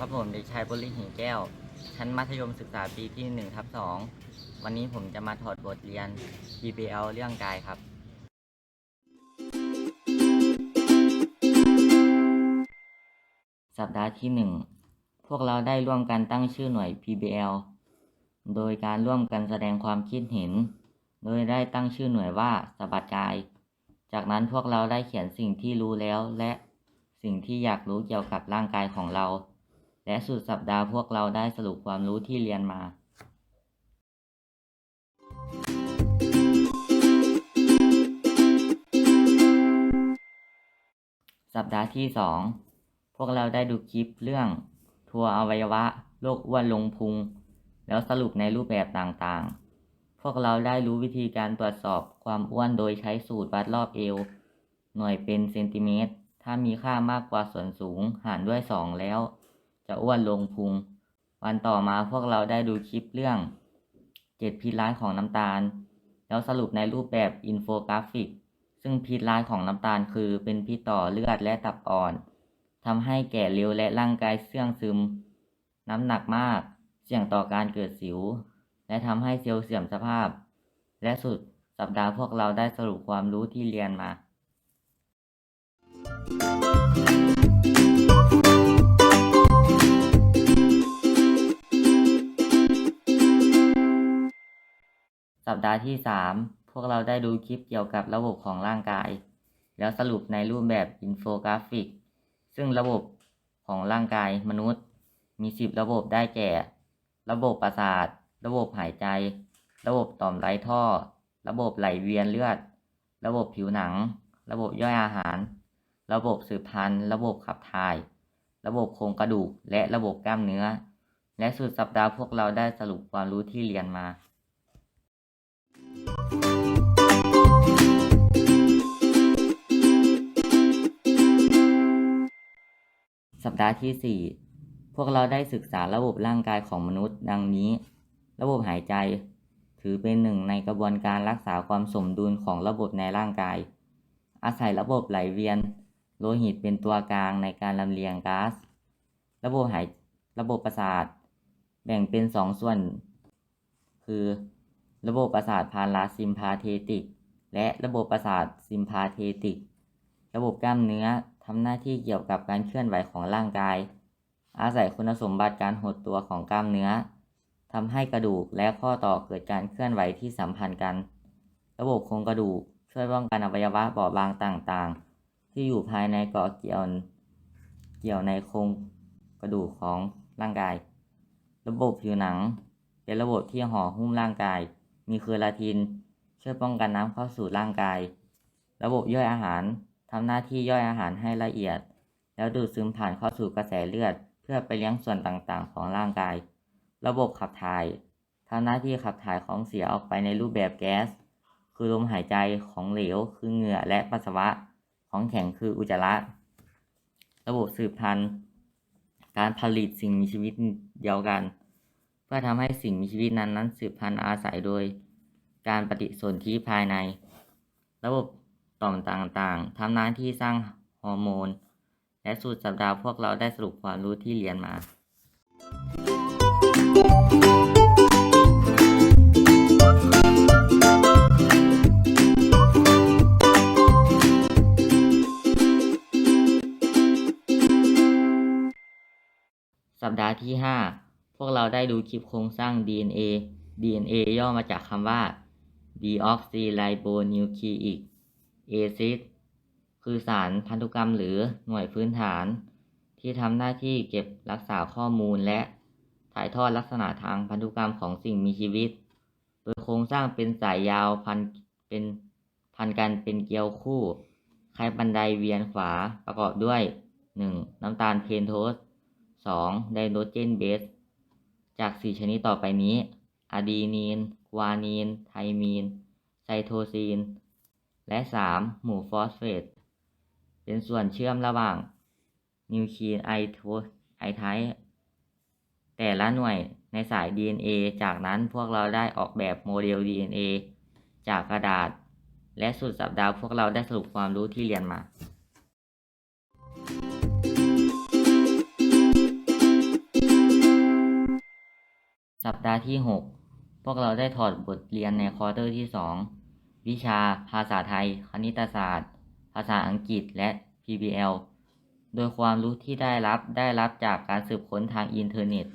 ครับผมเด็กชายบริหิงแก้ว ชั้นมัธยมศึกษาปีที่1ทับ2วันนี้ผมจะมาถอดบทเรียน PBL เรื่องกายครับ สัปดาห์ที่ 1 พวกเราได้ร่วมกันตั้งชื่อหน่วย PBL โดยการร่วมกันแสดงความคิดเห็น โดยได้ตั้งชื่อหน่วยว่าสบัดกาย จากนั้นพวกเราได้เขียนสิ่งที่รู้แล้วและสิ่งที่อยากรู้เกี่ยวกับร่างกายของเรา และสุดสัปดาห์พวกเราได้สรุปความรู้ที่เรียนมาสัปดาห์ที่ 2 พวกเราได้ดูคลิปเรื่องทัวร์อวัยวะโรคอ้วนลงพุง แล้วสรุปในรูปแบบต่างๆ พวกเราได้รู้วิธีการตรวจสอบความอ้วนโดยใช้สูตรวัดรอบเอว หน่วยเป็นเซนติเมตร ถ้ามีค่ามากกว่าส่วนสูงหารด้วย 2 แล้ว จะอ้วนลงพุง วันต่อมาพวกเราได้ดูคลิปเรื่อง7พิษร้ายของน้ำตาล แล้วสรุปในรูปแบบอินโฟกราฟิก ซึ่งพิษร้ายของน้ำตาลคือเป็นพิษต่อเลือดและตับอ่อนทำให้แก่เร็วและร่างกายเสื่องซึม น้ำหนักมาก เสี่ยงต่อการเกิดสิว และทำให้เซลล์เสื่อมสภาพ และสุดสัปดาห์พวกเราได้สรุปความรู้ที่เรียนมา สัปดาห์ที่ 3 พวกเราได้ดูคลิปเกี่ยวกับระบบของร่างกาย แล้วสรุปในรูปแบบอินโฟกราฟิก ซึ่งระบบของร่างกายมนุษย์ มี 10 ระบบได้แก่ ระบบประสาท ระบบหายใจ ระบบต่อมไร้ท่อ ระบบไหลเวียนเลือด ระบบผิวหนัง ระบบย่อยอาหาร ระบบสืบพันธุ์ ระบบขับถ่าย ระบบโครงกระดูก และระบบกล้ามเนื้อ และสุดสัปดาห์พวกเราได้สรุปความรู้ที่เรียนมา ปดาห์ที่ 4 พวกเราได้ศึกษาระบบร่างกายของมนุษย์ ดังนี้ ระบบหายใจ ถือเป็นหนึ่งในกระบวนการรักษาความสมดุลของระบบในร่างกาย อาศัยระบบไหลเวียน โลหิตเป็นตัวกลางในการลำเลียงก๊าซ ระบบหาย ระบบประสาท แบ่งเป็นสองส่วน คือ ระบบประสาทพาราซิมพาเทติก และระบบประสาทซิมพาเทติก ระบบกล้ามเนื้อ ทำหน้าที่เกี่ยวกับการเคลื่อนไหวของร่างกาย อาศัยคุณสมบัติการหดตัวของกล้ามเนื้อทำให้กระดูกและข้อต่อเกิดการเคลื่อนไหวที่สัมพันธ์กัน ระบบโครงกระดูกช่วยป้องกันอวัยวะบอบบางต่างๆ ที่อยู่ภายในเกาะเกี่ยวเกี่ยวในโครงกระดูกของร่างกาย ระบบผิวหนัง เป็นระบบที่ห่อหุ้มร่างกาย มีเคอราติน ช่วยป้องกันน้ำเข้าสู่ร่างกาย ระบบย่อยอาหารำหน้าที่ย่อยอาหารให้ละเอียด แล้วดูดซึมผ่านเข้าสู่กระแสเลือด เพื่อไปเลี้ยงส่วนต่างๆ ของร่างกาย ระบบขับถ่ายทำหน้าที่ขับถ่ายของเสียออกไปในรูปแบบแก๊ส คือลมหายใจของเหลว คือเหงื่อและปัสสาวะ ของแข็งคืออุจจาระ ระบบสืบพันธุ์ การผลิตสิ่งมีชีวิตเดียวกัน เพื่อทำให้สิ่งมีชีวิตนั้นนั้นสืบพันธุ์อาศัยโดย การปฏิสนธิภายใน ระบบ ต่อมต่างๆทำหน้าที่สร้างฮอร์โมน และสุดสัปดาห์พวกเราได้สรุปความรู้ที่เรียนมา สัปดาห์ที่ 5 พวกเราได้ดูคลิปโครงสร้าง DNA DNA ย่อมาจากคำว่า deoxyribonucleic acid คือสารพันธุกรรมหรือหน่วยพื้นฐาน ที่ทำหน้าที่เก็บรักษาข้อมูลและถ่ายทอดลักษณะทางพันธุกรรมของสิ่งมีชีวิต โดยโครงสร้างเป็นสายยาวพันเป็นพันกันเป็นเกลียวคู่ คล้ายบันไดเวียนขวาประกอบด้วย 1. น้ำตาลเพนโทส 2. ไดโนเจนเบส จาก 4 ชนิดต่อไปนี้อะดีนีน กวานีน ไทมีน ไซโทซีน และ 3. หมู่ฟอสเฟต เป็นส่วนเชื่อมระหว่าง นิวคลีนไอโทไอไทแต่ละหน่วยในสาย DNA จากนั้นพวกเราได้ออกแบบโมเดล DNA จากกระดาษ และสุดสัปดาห์พวกเราได้สรุปความรู้ที่เรียนมาสัปดาห์ที่ 6 พวกเราได้ถอดบทเรียนในควอเตอร์ที่ 2 วิชาภาษาไทย คณิตศาสตร์ ภาษาอังกฤษและ PBL โดยความรู้ที่ได้รับได้รับจากการสืบค้นทางอินเทอร์เน็ต